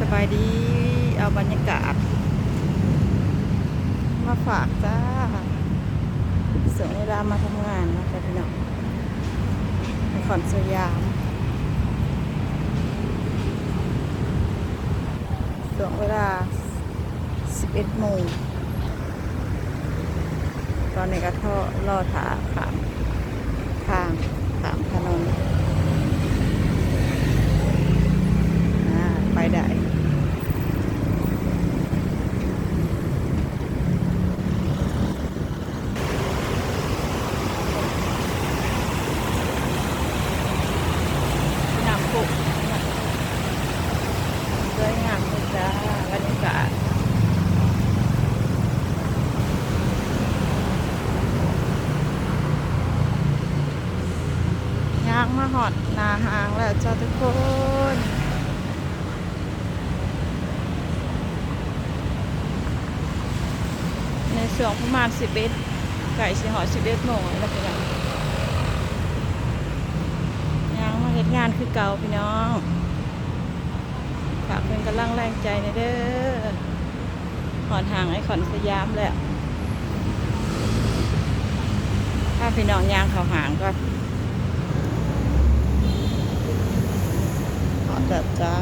สบายดีเอาบรรยากาศ มาฝากจ้าส่งเวลามาทำงานนะจ้ะพี่น้องนครสยามส่งเวลา 11โมงตอนนี้ก็ท่อรอถาขามทางขามถนนอ่าไปได้ น้ำปุกส วยงามเลยจ้าบรรยากาศย่างมาหอดนาหางแล้วจ้าทุกคนในช่วงประมาณ11ไก่สิหอด11โมงแล้วเป็นยังยังมาเห็นงานคือเก่าพี่น้องำลังแรงใจในอยเด้อหอนห่างไอคอนสยามแล้วถ้าพี่น้องยางเขาห่างก็ขอจัดจ้า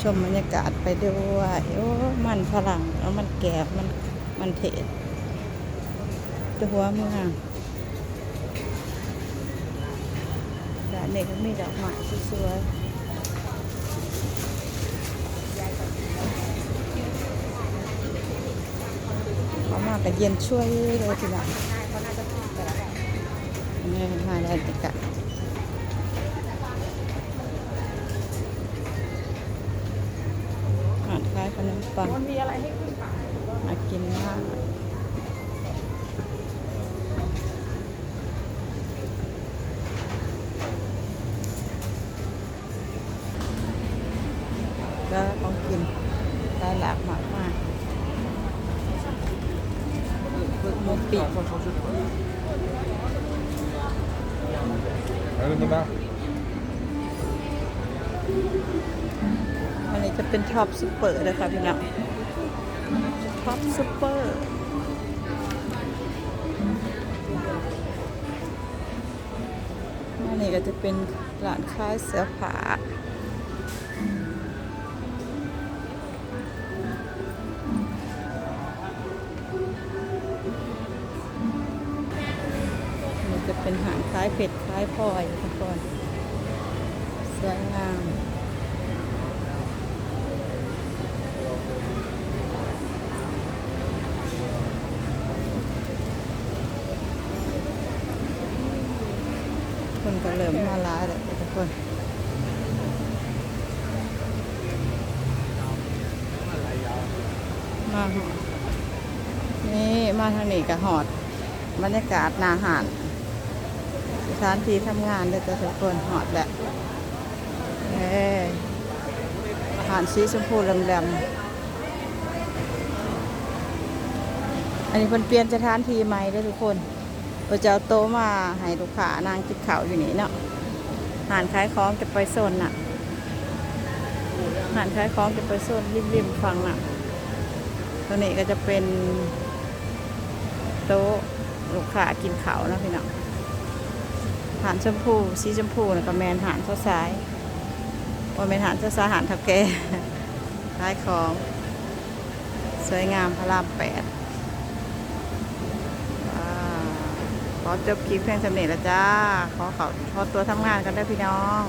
ชมบรรยากาศไปด้วย โอ้ มันฝรั่งแล้วมันแกบมัน มันเทศตัวเมืองานนี้ก็มีดอกไม้สวยๆเขามาแต่เย็นช่วยเลยทีลังนี่มาแล้วติกะอาหารคล้ายขนมปังมันมีอะไรให้ขึ้นค่ะมากินมากของกินได้หลากมากมาก เบิกหมูปีก Helemaal. อันนี้จะเป็นท็อปซุปเปอร์นะคะพี่น้องท็อปซุปเปอร์อันนี้ก็จะเป็นร้านขายเสื้อผ้า เป็นหางคล้ายเป็ดคล้ายพลอยทุกคนสวยงามคนก็เริ่มมาล้าแล้วทุกคนมานี่มาทางนี้ก็หอด บรรยากาศนาหาน ถานที่ทำงานเด้อจ้ะทุกคนหอดแหละเออาหารสีชมพูแหลมๆอันนี้เพิ่นเปลี่ยนสถานที่ใหม่เด้ทุกคนเราจะเอาโต๊ะมาให้ลูกค้านางกินข้าวอยู่นี่เนาะหานขายของจะไปโซนน่ะหานขายของจะไปโซนริมๆฟังน่ะตัวนี้ก็จะเป็นโต๊ะลูกค้ากินข้าวนะพี่น้อง หานชมพูสีชมพูนะก็แมนหานเท้าซ้ายว่าแมนหานเท้าซ้ายหานทับแก่ขายของ สวยงามพระรามแปดขอจบคลิปเพียงสำเร็จแล้วจ้า ขอเขาขอตัวทำงานกันได้พี่น้อง